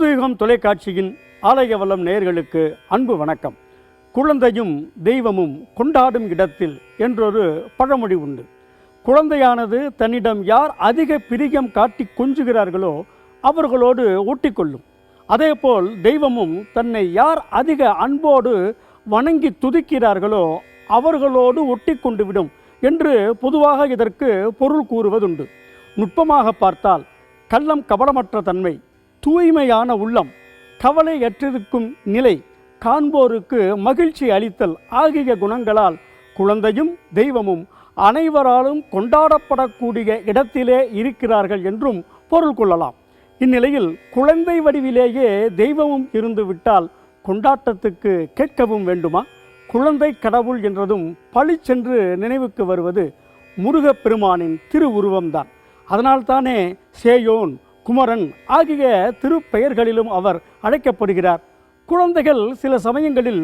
புதுயுகம் தொலைக்காட்சியின் ஆலயவலம் நேயர்களுக்கு அன்பு வணக்கம். குழந்தையும் தெய்வமும் கொண்டாடும் இடத்தில் என்றொரு பழமொழி உண்டு. குழந்தையானது தன்னிடம் யார் அதிக பிரியம் காட்டி கொஞ்சுகிறார்களோ அவர்களோடு ஒட்டிக்கொள்ளும். அதேபோல் தெய்வமும் தன்னை யார் அதிக அன்போடு வணங்கி துதிக்கிறார்களோ அவர்களோடு ஒட்டி கொண்டு விடும் என்று பொதுவாக இதற்கு பொருள் கூறுவதுண்டு. நுட்பமாக பார்த்தால் கள்ளம் கபடமற்ற தன்மை தூய்மையான உள்ளம் கவலையற்றிருக்கும் நிலை காண்போருக்கு மகிழ்ச்சி அளித்தல் ஆகிய குணங்களால் குழந்தையும் தெய்வமும் அனைவராலும் கொண்டாடப்படக்கூடிய இடத்திலே இருக்கிறார்கள் என்றும் பொருள் கொள்ளலாம். இந்நிலையில் குழந்தை வடிவிலேயே தெய்வமும் இருந்து விட்டால் கொண்டாட்டத்துக்கு கேட்கவும் வேண்டுமா? குழந்தை கடவுள் என்றதும் பழிச்சென்று நினைவுக்கு வருவது முருகப்பெருமானின் திருவுருவம்தான். அதனால்தானே சேயோன் குமரன் ஆகிய திருப்பெயர்களிலும் அவர் அழைக்கப்படுகிறார். குழந்தைகள் சில சமயங்களில்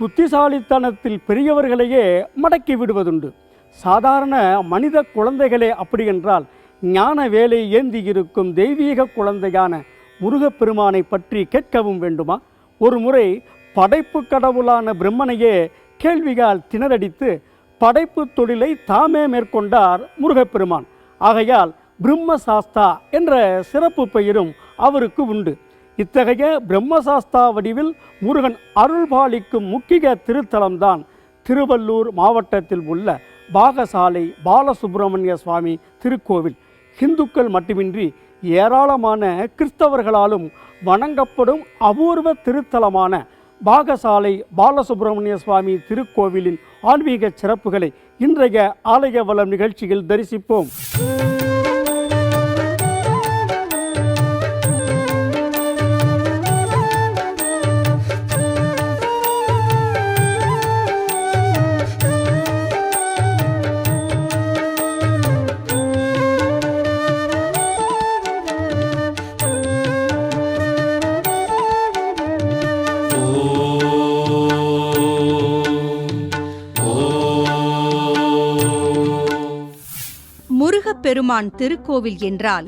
புத்திசாலித்தனத்தில் பெரியவர்களையே மடக்கி விடுவதுண்டு. சாதாரண மனித குழந்தைகளே அப்படி என்றால் ஞான வேலை ஏந்தி இருக்கும் தெய்வீக குழந்தையான முருகப்பெருமானை பற்றி கேட்கவும் வேண்டுமா? ஒரு முறை படைப்பு கடவுளான பிரம்மனையே கேள்வியால் திணறடித்து படைப்பு தொழிலை தாமே மேற்கொண்டார் முருகப்பெருமான். ஆகையால் பிரம்மசாஸ்தா என்ற சிறப்பு பெயரும் அவருக்கு உண்டு. இத்தகைய பிரம்மசாஸ்தா வடிவில் முருகன் அருள்பாலிக்கும் முக்கிய திருத்தலம்தான். திருவள்ளூர் மாவட்டத்தில் உள்ள பாகசாலை பாலசுப்பிரமணிய சுவாமி திருக்கோவில். இந்துக்கள் மட்டுமின்றி ஏராளமான கிறிஸ்தவர்களாலும் வணங்கப்படும் அபூர்வ திருத்தலமான பாகசாலை பாலசுப்பிரமணிய சுவாமி திருக்கோவிலின் ஆன்மீக சிறப்புகளை இன்றைய ஆலய வளம் நிகழ்ச்சியில் தரிசிப்போம். முருகப்பெருமான் திருக்கோவில் என்றால்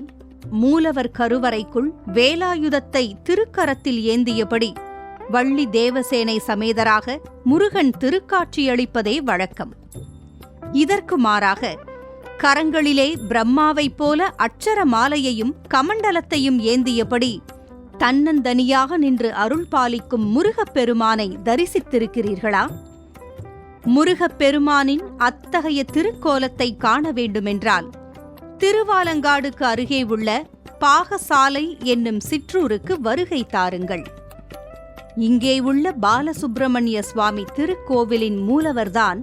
மூலவர் கருவறைக்குள் வேலாயுதத்தை திருக்கரத்தில் ஏந்தியபடி வள்ளி தேவசேனை சமேதராக முருகன் திருக்காட்சியளிப்பதே வழக்கம். இதற்கு மாறாக கரங்களிலே பிரம்மாவைப் போல அட்சர மாலையையும் கமண்டலத்தையும் ஏந்தியபடி தன்னந்தனியாக நின்று அருள் பாலிக்கும் முருகப்பெருமானை தரிசித்திருக்கிறீர்களா? முருகப்பெருமானின் அத்தகைய திருக்கோலத்தை காண வேண்டுமென்றால் திருவாலங்காடுக்கு அருகே உள்ள பாகசாலை என்னும் சிற்றூருக்கு வருகை தாருங்கள். இங்கே உள்ள பாலசுப்பிரமணிய சுவாமி திருக்கோவிலின் மூலவர்தான்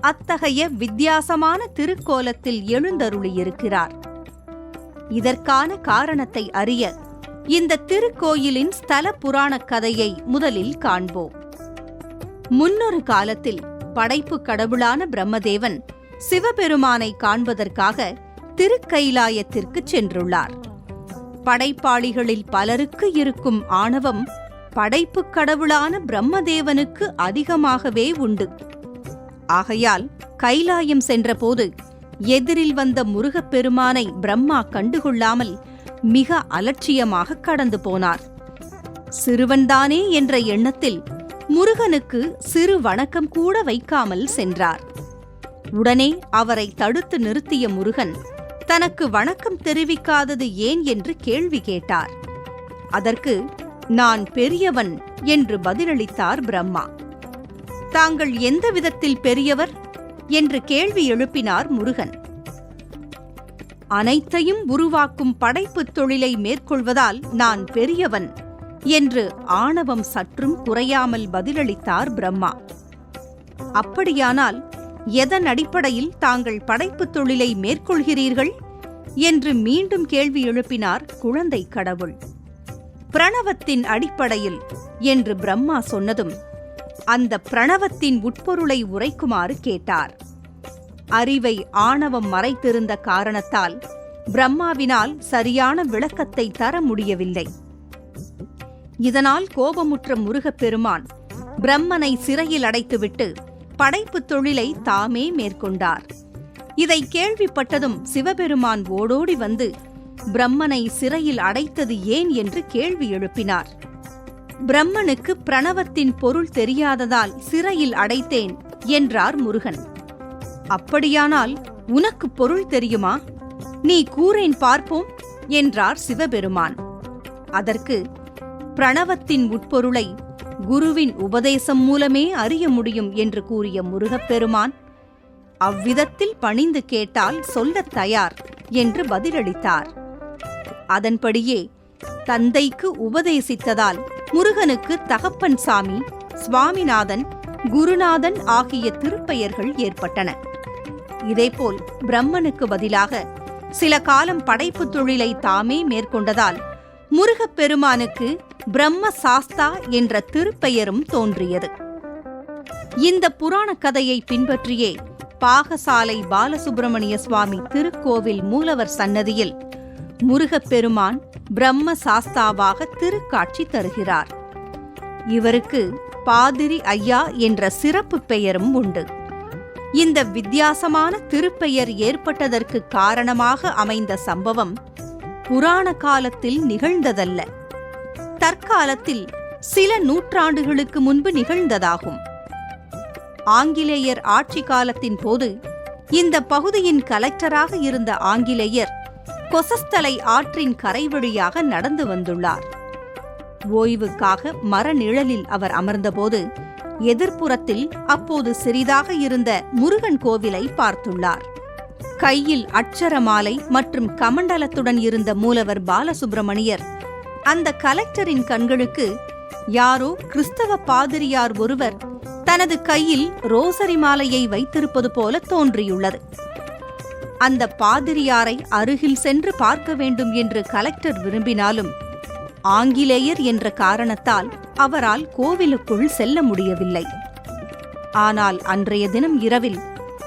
அத்தகைய வித்தியாசமான திருக்கோலத்தில் எழுந்தருளியிருக்கிறார். இதற்கான காரணத்தை அறிய இந்த திருக்கோயிலின் ஸ்தல புராணக் கதையை முதலில் காண்போம். முன்னொரு காலத்தில் படைப்பு கடவுளான பிரம்மதேவன் சிவபெருமானை காண்பதற்காக திருக்கைலாயத்திற்கு சென்றுள்ளார். படைப்பாளிகளில் பலருக்கு இருக்கும் ஆணவம் படைப்பு கடவுளான பிரம்மதேவனுக்கு அதிகமாகவே உண்டு. ஆகையால் கைலாயம் சென்றபோது எதிரில் வந்த முருகப்பெருமானை பிரம்மா கண்டுகொள்ளாமல் மிக அலட்சியமாக கடந்து போனார். சிறுவன்தானே என்ற எண்ணத்தில் முருகனுக்கு சிறு வணக்கம் கூட வைக்காமல் சென்றார். உடனே அவரை தடுத்து நிறுத்திய முருகன் தனக்கு வணக்கம் தெரிவிக்காதது ஏன் என்று கேள்வி கேட்டார். அதற்கு நான் பெரியவன் என்று பதிலளித்தார் பிரம்மா. தாங்கள் எந்த விதத்தில் பெரியவர்? என்று கேள்வி எழுப்பினார் முருகன். அனைத்தையும் உருவாக்கும் படைப்புத் தொழிலை மேற்கொள்வதால் நான் பெரியவன் என்று ஆணவம் சற்றும் குறையாமல் பதிலளித்தார் பிரம்மா. அப்படியானால் எதன் அடிப்படையில் தாங்கள் படைப்புத் தொழிலை மேற்கொள்கிறீர்கள்? என்று மீண்டும் கேள்வி எழுப்பினார் குழந்தை கடவுள். பிரணவத்தின் அடிப்படையில் என்று பிரம்மா சொன்னதும் அந்த பிரணவத்தின் உட்பொருளை உரைக்குமாறு கேட்டார். அறிவை ஆணவம் மறைத்திருந்த காரணத்தால் பிரம்மாவினால் சரியான விளக்கத்தை தர முடியவில்லை. இதனால் கோபமுற்ற முருகப்பெருமான் பிரம்மனை சிறையில் அடைத்துவிட்டு படைப்புத் தொழிலை தாமே மேற்கொண்டார். இதை கேள்விப்பட்டதும் சிவபெருமான் ஓடோடி வந்து பிரம்மனை சிறையில் அடைத்தது ஏன்? என்று கேள்வி எழுப்பினார். பிரம்மனுக்கு பிரணவத்தின் பொருள் தெரியாததால் சிறையில் அடைத்தேன் என்றார் முருகன். அப்படியானால் உனக்கு பொருள் தெரியுமா? நீ கூறேன் பார்ப்போம் என்றார் சிவபெருமான். அதற்கு பிரணவத்தின் உட்பொருளை குருவின் உபதேசம் மூலமே அறிய முடியும் என்று கூறிய முருகப்பெருமான் அவ்விதத்தில் பணிந்து கேட்டால் சொல்லத் தயார் என்று பதிலளித்தார். அதன்படியே தந்தைக்கு உபதேசித்ததால் முருகனுக்கு தகப்பன் சாமி சுவாமிநாதன் குருநாதன் ஆகிய திருப்பெயர்கள் ஏற்பட்டன. இதேபோல் பிரம்மனுக்கு பதிலாக சில காலம் படைப்புத் தொழிலை தாமே மேற்கொண்டதால் முருகப்பெருமானுக்கு பிரம்ம சாஸ்தா என்ற திருப்பெயரும் தோன்றியது. இந்த புராண கதையை பின்பற்றியே பாகசாலை பாலசுப்பிரமணிய சுவாமி திருக்கோவில் மூலவர் சன்னதியில் முருகப்பெருமான் பிரம்ம சாஸ்தாவாக திருக்காட்சி தருகிறார். இவருக்கு பாதிரி ஐயா என்ற சிறப்பு பெயரும் உண்டு. இந்த வித்தியாசமான திருப்பெயர் ஏற்பட்டதற்கு காரணமாக அமைந்த சம்பவம் புராண காலத்தில் நிகழ்ந்ததல்ல. தற்காலத்தில் சில நூற்றாண்டுகளுக்கு முன்பு நிகழ்ந்ததாகும். ஆங்கிலேயர் ஆட்சி காலத்தின் போது இந்த பகுதியின் கலெக்டராக இருந்த ஆங்கிலேயர் கொசஸ்தலை ஆற்றின் கரை வழியாக நடந்து வந்துள்ளார். ஓய்வுக்காக மரநிழலில் அவர் அமர்ந்தபோது எதிர்ப்புறத்தில் அப்போது சிறிதாக இருந்த முருகன் கோவிலை பார்த்துள்ளார். கையில் அட்சரமாலை மற்றும் கமண்டலத்துடன் இருந்த மூலவர் பாலசுப்பிரமணியர் அந்த கலெக்டரின் கண்களுக்கு யாரோ கிறிஸ்தவ பாதிரியார் ஒருவர் தனது கையில் ரோசரி மாலையை வைத்திருப்பது போல தோன்றியுள்ளது. அந்த பாதிரியாரை அருகில் சென்று பார்க்க வேண்டும் என்று கலெக்டர் விரும்பினாலும் ஆங்கிலேயர் என்ற காரணத்தால் அவரால் கோவிலுக்குள் செல்ல முடியவில்லை. ஆனால் அன்றைய தினம் இரவில்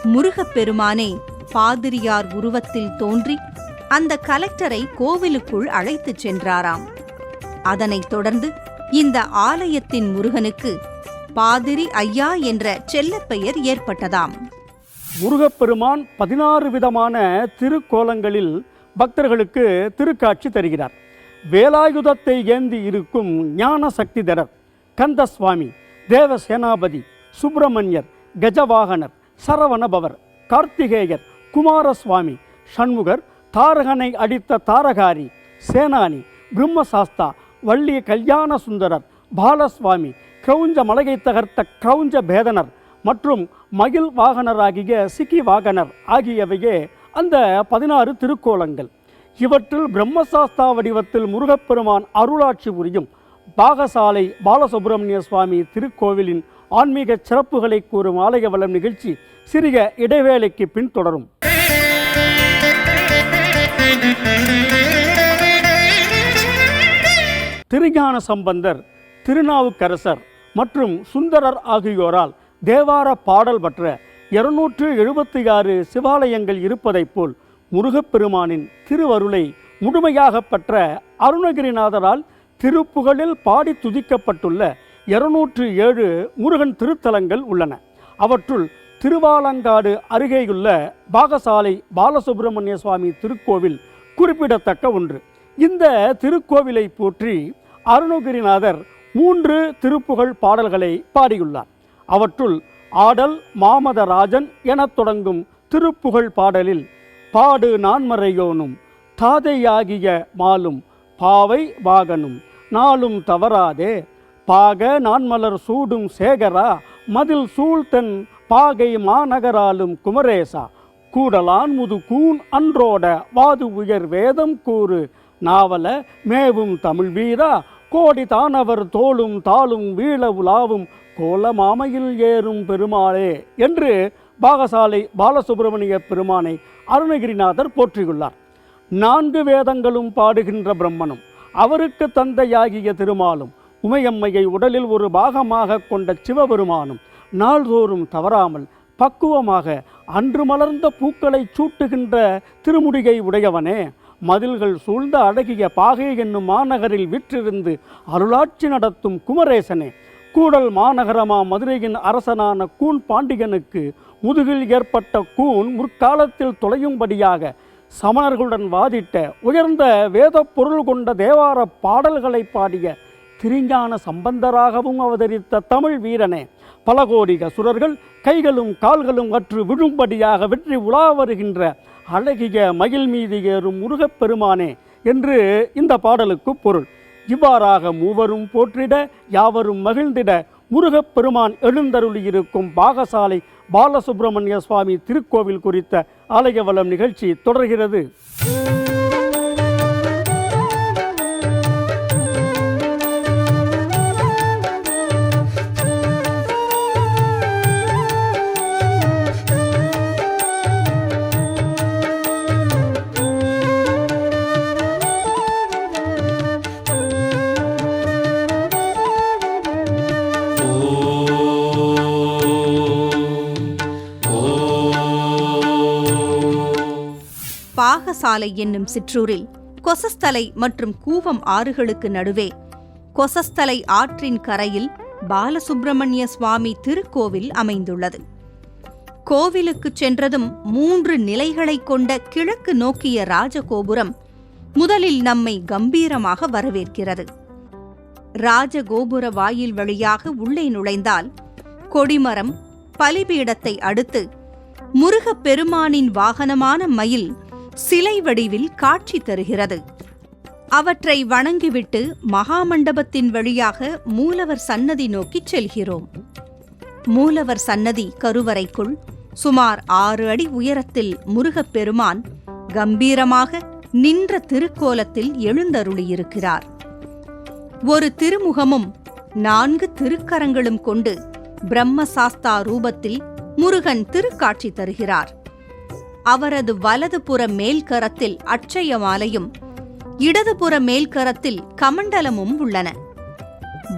முருகப்பெருமானே பாதிரியார் உருவத்தில் தோன்றி அந்த கலெக்டரை கோவிலுக்குள் அழைத்துச் சென்றாராம். அதனைத் தொடர்ந்து இந்த ஆலயத்தின் முருகனுக்கு பாதிரி ஐயா என்ற செல்லப்பெயர் ஏற்பட்டதாம். முருகப்பெருமான் பதினாறு விதமான திருக்கோலங்களில் பக்தர்களுக்கு திருக்காட்சி தருகிறார். வேலாயுதத்தை ஏந்தி இருக்கும் ஞான சக்திதரர் கந்தசுவாமி தேவசேனாபதி சுப்பிரமணியர் கஜவாகனர் சரவணபவர் கார்த்திகேயர் குமாரசுவாமி சண்முகர் தாரகனை அடித்த தாரகாரி சேனானி பிரம்மசாஸ்தா வள்ளி கல்யாண சுந்தரர் பாலசுவாமி கிரௌஞ்ச மலகை தகர்த்த கிரௌஞ்ச பேதனர் மற்றும் மகிழ் வாகனராகிய சிக்கி வாகனர் ஆகியவையே அந்த பதினாறு திருக்கோலங்கள். இவற்றில் பிரம்மசாஸ்தா வடிவத்தில் முருகப்பெருமான் அருளாட்சி புரியும் பாகசாலை பாலசுப்பிரமணிய சுவாமி திருக்கோவிலின் ஆன்மீக சிறப்புகளை கூறும் ஆலய வளம் நிகழ்ச்சி சிறிய இடைவேளைக்கு பின் தொடரும் திருஞான சம்பந்தர் திருநாவுக்கரசர் மற்றும் சுந்தரர் ஆகியோரால் தேவார பாடல் பற்ற இருநூற்று எழுபத்தி ஆறு சிவாலயங்கள் இருப்பதைப் போல் முருகப்பெருமானின் திருவருளை முழுமையாக பெற்ற அருணகிரிநாதரால் திருப்புகழில் பாடி துதிக்கப்பட்டுள்ள இருநூற்று ஏழு முருகன் திருத்தலங்கள் உள்ளன. அவற்றுள் திருவாலங்காடு அருகேயுள்ள பாகசாலை பாலசுப்பிரமணிய சுவாமி திருக்கோவில் குறிப்பிடத்தக்க ஒன்று. இந்த திருக்கோவிலை போற்றி அருணகிரிநாதர் மூன்று திருப்புகழ் பாடல்களை பாடியுள்ளார். அவற்றுள் ஆடல் மாமதராஜன் எனத் தொடங்கும் திருப்புகழ் பாடலில் பாடு நான்மறையோனும் தாதையாகிய மாலும் பாவை வாகனும் நாளும் தவறாதே பாக நான்மலர் சூடும் சேகரா மதில் சூழ்தன் பாகை மாநகராலும் குமரேசா கூடலான் முது கூன் அன்றோட வாது உயர் வேதம் கூறு நாவல மேவும் தமிழ் வீரா கோடி தானவர் தோளும் தாளும் வீழ உலாவும் கோலமாமையில் ஏறும் பெருமாளே என்று பாகசாலை பாலசுப்பிரமணிய பெருமானை அருணகிரிநாதர் போற்றியுள்ளார். நான்கு வேதங்களும் பாடுகின்ற பிரம்மனும் அவருக்கு தந்தையாகிய திருமாலும் உமையம்மையை உடலில் ஒரு பாகமாக கொண்ட சிவபெருமானும் நாள்தோறும் தவறாமல் பக்குவமாக அன்று மலர்ந்த பூக்களை சூட்டுகின்ற திருமுடிகை உடையவனே. மதில்கள் சூழ்ந்த அழகிய பாகை என்னும் மாநகரில் விற்றிருந்து அருளாட்சி நடத்தும் குமரேசனே. கூடல் மாநகரமா மதுரையின் அரசனான கூன் பாண்டியனுக்கு முதுகில் ஏற்பட்ட கூன் முற்காலத்தில் தொலையும்படியாக சமணர்களுடன் வாதிட்ட உயர்ந்த வேத பொருள் கொண்ட தேவார பாடல்களை பாடிய திருஞான சம்பந்தராகவும் அவதரித்த தமிழ் வீரனே பல கோடி அசுரர்கள் கைகளும் கால்களும் அற்று விழும்படியாக வெற்றி உலா வருகின்ற அழகிய மயில் மீது ஏறும் முருகப்பெருமானே என்று இந்த பாடலுக்கு பொருள். இவ்வாறாக மூவரும் போற்றிட யாவரும் மகிழ்ந்திட முருகப்பெருமான் எழுந்தருளியிருக்கும் பாகசாலை பாலசுப்பிரமணிய சுவாமி திருக்கோவில் குறித்த ஆலயவளம் நிகழ்ச்சி தொடர்கிறது. சாலை என்னும் சிற்றூரில் கொசஸ்தலை மற்றும் கூவம் ஆறுகளுக்கு நடுவே கொசஸ்தலை ஆற்றின் கரையில் பாலசுப்பிரமணிய சுவாமி திருக்கோவில் அமைந்துள்ளது. கோவிலுக்கு சென்றதும் மூன்று நிலைகளைக் கொண்ட கிழக்கு நோக்கிய ராஜகோபுரம் முதலில் நம்மை கம்பீரமாக வரவேற்கிறது. ராஜகோபுர வாயில் வழியாக உள்ளே நுழைந்தால் கொடிமரம் பலிபீடத்தை அடுத்து முருகப் பெருமானின் வாகனமான மயில் சிலை வடிவில் காட்சி தருகிறது. அவற்றை வணங்கிவிட்டு மகாமண்டபத்தின் வழியாக மூலவர் சன்னதி நோக்கிச் செல்கிறோம். மூலவர் சன்னதி கருவறைக்குள் சுமார் ஆறு அடி உயரத்தில் முருகப் பெருமான் கம்பீரமாக நின்ற திருக்கோலத்தில் எழுந்தருளியிருக்கிறார். ஒரு திருமுகமும் நான்கு திருக்கரங்களும் கொண்டு பிரம்மசாஸ்தா ரூபத்தில் முருகன் திருக்காட்சி தருகிறார். அவரது வலதுபுற மேல்கரத்தில் அட்சய மாலையும் இடதுபுற மேல்கரத்தில் கமண்டலமும் உள்ளன.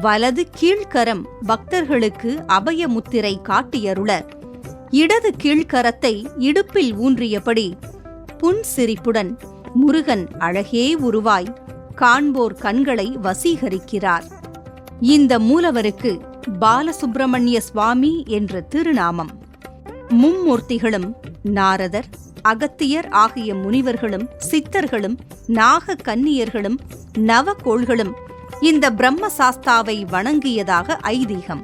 வலது கீழ்க்கரம் பக்தர்களுக்கு அபய முத்திரை காட்டியருள இடது கீழ்கரத்தை இடுப்பில் ஊன்றியபடி புன்சிரிப்புடன் முருகன் அழகே உருவாய் காண்போர் கண்களை வசீகரிக்கிறார். இந்த மூலவருக்கு பாலசுப்பிரமணிய சுவாமி என்ற திருநாமம். மும்மூர்த்திகளும் நாரதர் அகத்தியர் ஆகிய முனிவர்களும் சித்தர்களும் நாக கன்னியர்களும் நவகோள்களும் இந்த பிரம்ம சாஸ்தாவை வணங்கியதாக ஐதீகம்.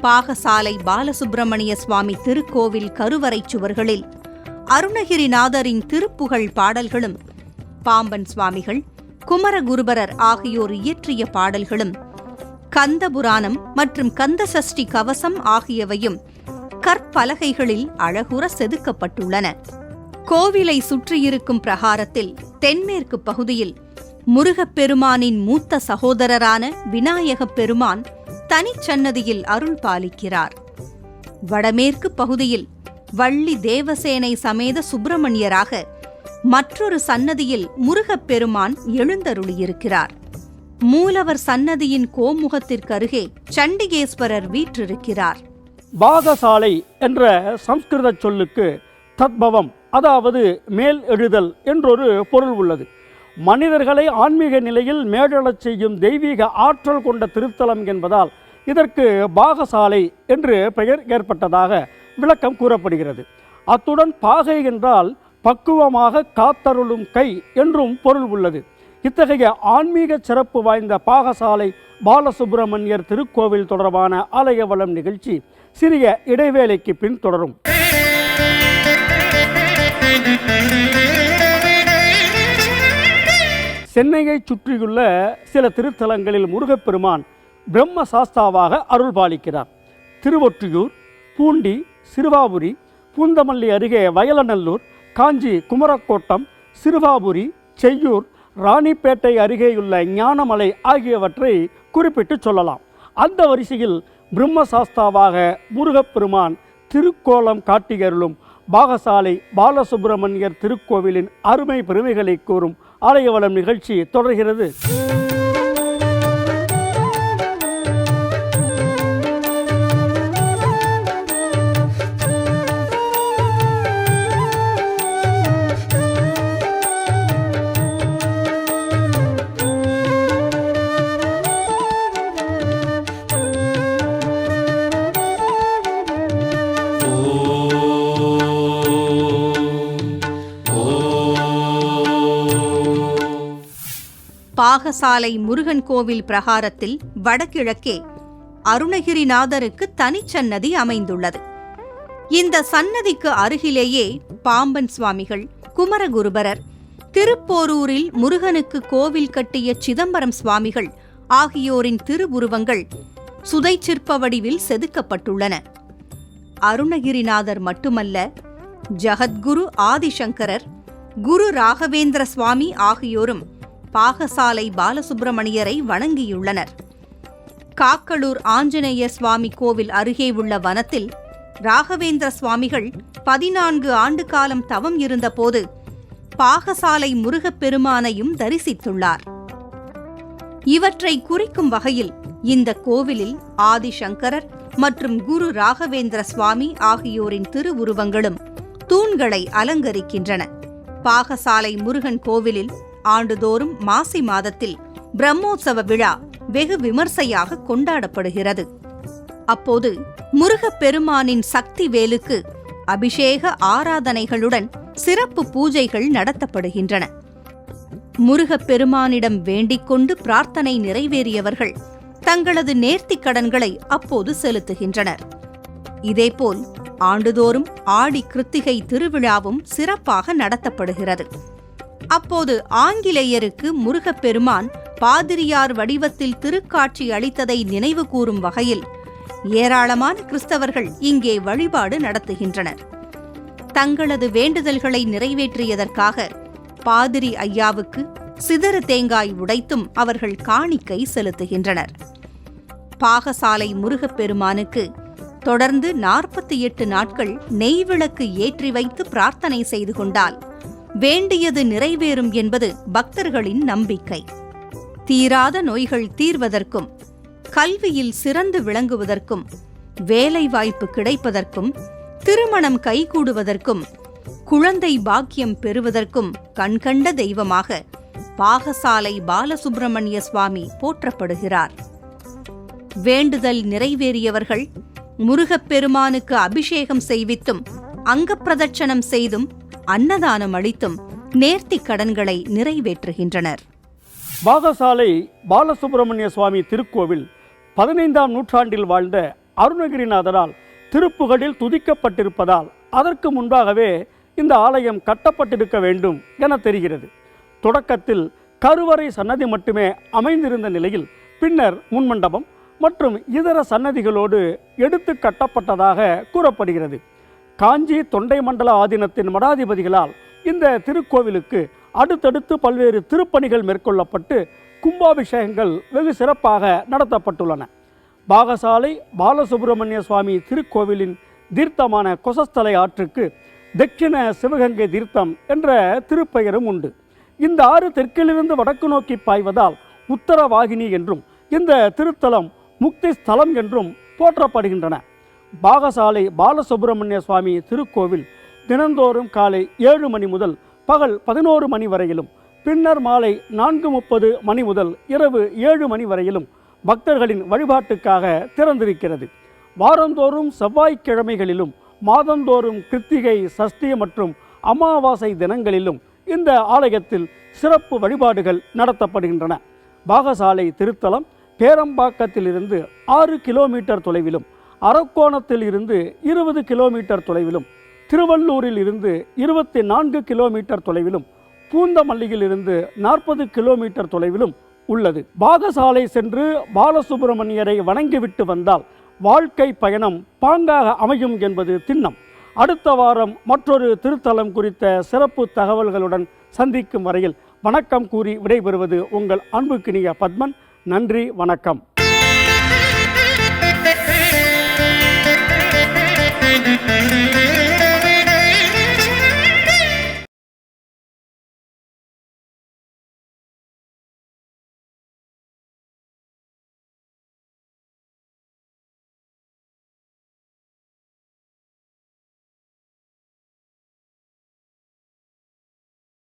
பாகசாலை பாலசுப்பிரமணிய சுவாமி திருக்கோவில் கருவறைச் சுவர்களில் அருணகிரிநாதரின் திருப்புகழ் பாடல்களும் பாம்பன் சுவாமிகள் குமரகுருபரர் ஆகியோர் இயற்றிய பாடல்களும் கந்தபுராணம் மற்றும் கந்தசஷ்டி கவசம் ஆகியவையும் கற்பலகைகளில் அழகுற செதுக்கப்பட்டுள்ளன. கோவிலை சுற்றியிருக்கும் பிரகாரத்தில் தென்மேற்கு பகுதியில் முருகப்பெருமானின் மூத்த சகோதரரான விநாயகப் பெருமான் தனிச்சன்னதியில் அருள் பாலிக்கிறார். வடமேற்கு பகுதியில் வள்ளி தேவசேனை சமேத சுப்பிரமணியராக மற்றொரு சன்னதியில் முருகப்பெருமான் எழுந்தருளியிருக்கிறார். மூலவர் சன்னதியின் கோமுகத்திற்கருகே சண்டிகேஸ்வரர் வீற்றிருக்கிறார். பாகசாலை என்ற சம்ஸ்கிருத சொல்லுக்கு தத்பவம் அதாவது மேல் எழுதல் என்றொரு பொருள் உள்ளது. மனிதர்களை ஆன்மீக நிலையில் மேலெழச் செய்யும் தெய்வீக ஆற்றல் கொண்ட திருத்தலம் என்பதால் இதற்கு பாகசாலை என்று பெயர் ஏற்பட்டதாக விளக்கம் கூறப்படுகிறது. அத்துடன் பாகை என்றால் பக்குவமாக காத்தருளும் கை என்றும் பொருள் உள்ளது. இத்தகைய ஆன்மீக சிறப்பு வாய்ந்த பாகசாலை பாலசுப்பிரமணியர் திருக்கோவில் தொடர்பான ஆலய வளம் நிகழ்ச்சி சிறிய இடைவேளைக்கு பின் தொடரும். சென்னையை சுற்றியுள்ள சில திருத்தலங்களில் முருகப்பெருமான் பிரம்ம சாஸ்தாவாக அருள் பாலிக்கிறார் திருவொற்றியூர் பூண்டி சிறுவாபுரி பூந்தமல்லி அருகே வயலநல்லூர் காஞ்சி குமரக்கோட்டம் சிறுவாபுரி செய்யூர் ராணிப்பேட்டை அருகேயுள்ள ஞானமலை ஆகியவற்றை குறிப்பிட்டு சொல்லலாம். அந்த வரிசையில் பிரம்மசாஸ்தாவாக முருகப்பெருமான் திருக்கோலம் காட்டியருளும் பாகசாலை பாலசுப்பிரமணியர் திருக்கோவிலின் அருமை பெருமைகளை கூறும் ஆலயவளம் நிகழ்ச்சி தொடர்கிறது. பாகசாலை முருகன் கோவில் பிரகாரத்தில் வடகிழக்கே அருணகிரிநாதருக்கு தனிச்சன்னதி அமைந்துள்ளது. இந்த சன்னதிக்கு அருகிலேயே பாம்பன் சுவாமிகள் குமரகுருபரர் திருப்போரூரில் முருகனுக்கு கோவில் கட்டிய சிதம்பரம் சுவாமிகள் ஆகியோரின் திருவுருவங்கள் சுதை சிற்ப வடிவில் செதுக்கப்பட்டுள்ளன. அருணகிரிநாதர் மட்டுமல்ல ஜகத்குரு ஆதிசங்கரர் குரு ராகவேந்திர சுவாமி ஆகியோரும் பாகசாலை பாலசுப்பிரமணியரை வணங்கியுள்ளனர். காக்களூர் ஆஞ்சநேய சுவாமி கோவில் அருகே உள்ள வனத்தில் ராகவேந்திர சுவாமிகள் பதினான்கு ஆண்டு காலம் தவம் இருந்தபோது பாகசாலை முருகப்பெருமானையும் தரிசித்துள்ளார். இவற்றை குறிக்கும் வகையில் இந்த கோவிலில் ஆதிசங்கரர் மற்றும் குரு ராகவேந்திர சுவாமி ஆகியோரின் திருவுருவங்களும் தூண்களை அலங்கரிக்கின்றன. பாகசாலை முருகன் கோவிலில் ஆண்டுதோறும் மாசி மாதத்தில் பிரம்மோற்சவ விழா வெகு விமர்சையாக கொண்டாடப்படுகிறது. அப்போது முருகப்பெருமானின் சக்தி வேலுக்கு அபிஷேக ஆராதனைகளுடன் சிறப்பு பூஜைகள் நடத்தப்படுகின்றன. முருகப்பெருமானிடம் வேண்டிக் கொண்டு பிரார்த்தனை நிறைவேறியவர்கள் தங்களது நேர்த்திக் கடன்களை அப்போது செலுத்துகின்றனர். இதேபோல் ஆண்டுதோறும் ஆடி கிருத்திகை திருவிழாவும் சிறப்பாக நடத்தப்படுகிறது. அப்போது ஆங்கிலேயருக்கு முருகப்பெருமான் பாதிரியார் வடிவத்தில் திருக்காட்சி அளித்ததை நினைவு கூறும் வகையில் ஏராளமான கிறிஸ்தவர்கள் இங்கே வழிபாடு நடத்துகின்றனர். தங்களது வேண்டுதல்களை நிறைவேற்றியதற்காக பாதிரி ஐயாவுக்கு சிதறு தேங்காய் உடைத்தும் அவர்கள் காணிக்கை செலுத்துகின்றனர். பாகசாலை முருகப்பெருமானுக்கு தொடர்ந்து நாற்பத்தி எட்டு நாட்கள் நெய் விளக்கு ஏற்றி வைத்து பிரார்த்தனை செய்து கொண்டால் வேண்டியது நிறைவேறும் என்பது பக்தர்களின் நம்பிக்கை. தீராத நோய்கள் தீர்வதற்கும் கல்வியில் சிறந்து விளங்குவதற்கும் வேலைவாய்ப்பு கிடைப்பதற்கும் திருமணம் கைகூடுவதற்கும் குழந்தை பாக்கியம் பெறுவதற்கும் கண்கண்ட தெய்வமாக பாகசாலை பாலசுப்பிரமணிய சுவாமி போற்றப்படுகிறார். வேண்டுதல் நிறைவேறியவர்கள் முருகப்பெருமானுக்கு அபிஷேகம் செய்வித்தும் அங்கப்பிரதட்சணம் செய்தும் அன்னதானம் அளித்தும் நேர்த்தி கடன்களை நிறைவேற்றுகின்றனர். பாகசாலை பாலசுப்பிரமணிய சுவாமி திருக்கோவில் பதினைந்தாம் நூற்றாண்டில் வாழ்ந்த அருணகிரிநாதரால் திருப்புகழில் துதிக்கப்பட்டிருப்பதால் அதற்கு முன்பாகவே இந்த ஆலயம் கட்டப்பட்டிருக்க வேண்டும் என தெரிகிறது. தொடக்கத்தில் கருவறை சன்னதி மட்டுமே அமைந்திருந்த நிலையில் பின்னர் முன்மண்டபம் மற்றும் இதர சன்னதிகளோடு எடுத்து கட்டப்பட்டதாக கூறப்படுகிறது. காஞ்சி தொண்டை மண்டல ஆதீனத்தின் மடாதிபதிகளால் இந்த திருக்கோவிலுக்கு அடுத்தடுத்து பல்வேறு திருப்பணிகள் மேற்கொள்ளப்பட்டு கும்பாபிஷேகங்கள் வெகு சிறப்பாக நடத்தப்பட்டுள்ளன. பாகசாலை பாலசுப்பிரமணிய சுவாமி திருக்கோவிலின் தீர்த்தமான கொசஸ்தலை ஆற்றுக்கு தட்சிண சிவகங்கை தீர்த்தம் என்ற திருப்பெயரும் உண்டு. இந்த ஆறு தெற்கிலிருந்து வடக்கு நோக்கி பாய்வதால் உத்தரவாகினி என்றும் இந்த திருத்தலம் முக்தி ஸ்தலம் என்றும் போற்றப்படுகின்றன. பாகசாலை பாலசுப்பிரமணிய சுவாமி திருக்கோவில் தினந்தோறும் காலை ஏழு மணி முதல் பகல் பதினோரு மணி வரையிலும் பின்னர் மாலை நான்கு முப்பது மணி முதல் இரவு ஏழு மணி வரையிலும் பக்தர்களின் வழிபாட்டுக்காக திறந்திருக்கிறது. வாரந்தோறும் செவ்வாய்க்கிழமைகளிலும் மாதந்தோறும் கிருத்திகை சஷ்டி மற்றும் அமாவாசை தினங்களிலும் இந்த ஆலயத்தில் சிறப்பு வழிபாடுகள் நடத்தப்படுகின்றன. பாகசாலை திருத்தலம் பேரம்பாக்கத்திலிருந்து ஆறு கிலோமீட்டர் தொலைவிலும் அரக்கோணத்தில் இருந்து இருபது கிலோமீட்டர் தொலைவிலும் திருவள்ளூரில் இருந்து இருபத்தி நான்கு கிலோமீட்டர் தொலைவிலும் பூந்தமல்லியில் இருந்து நாற்பது கிலோமீட்டர் தொலைவிலும் உள்ளது. பாகசாலை சென்று பாலசுப்பிரமணியரை வணங்கிவிட்டு வந்தால் வாழ்க்கை பயணம் பாங்காக அமையும் என்பது திண்ணம். அடுத்த வாரம் மற்றொரு திருத்தலம் குறித்த சிறப்பு தகவல்களுடன் சந்திக்கும் வரையில் வணக்கம் கூறி விடைபெறுவது உங்கள் அன்புக்கினிய பத்மன். நன்றி வணக்கம். Müzik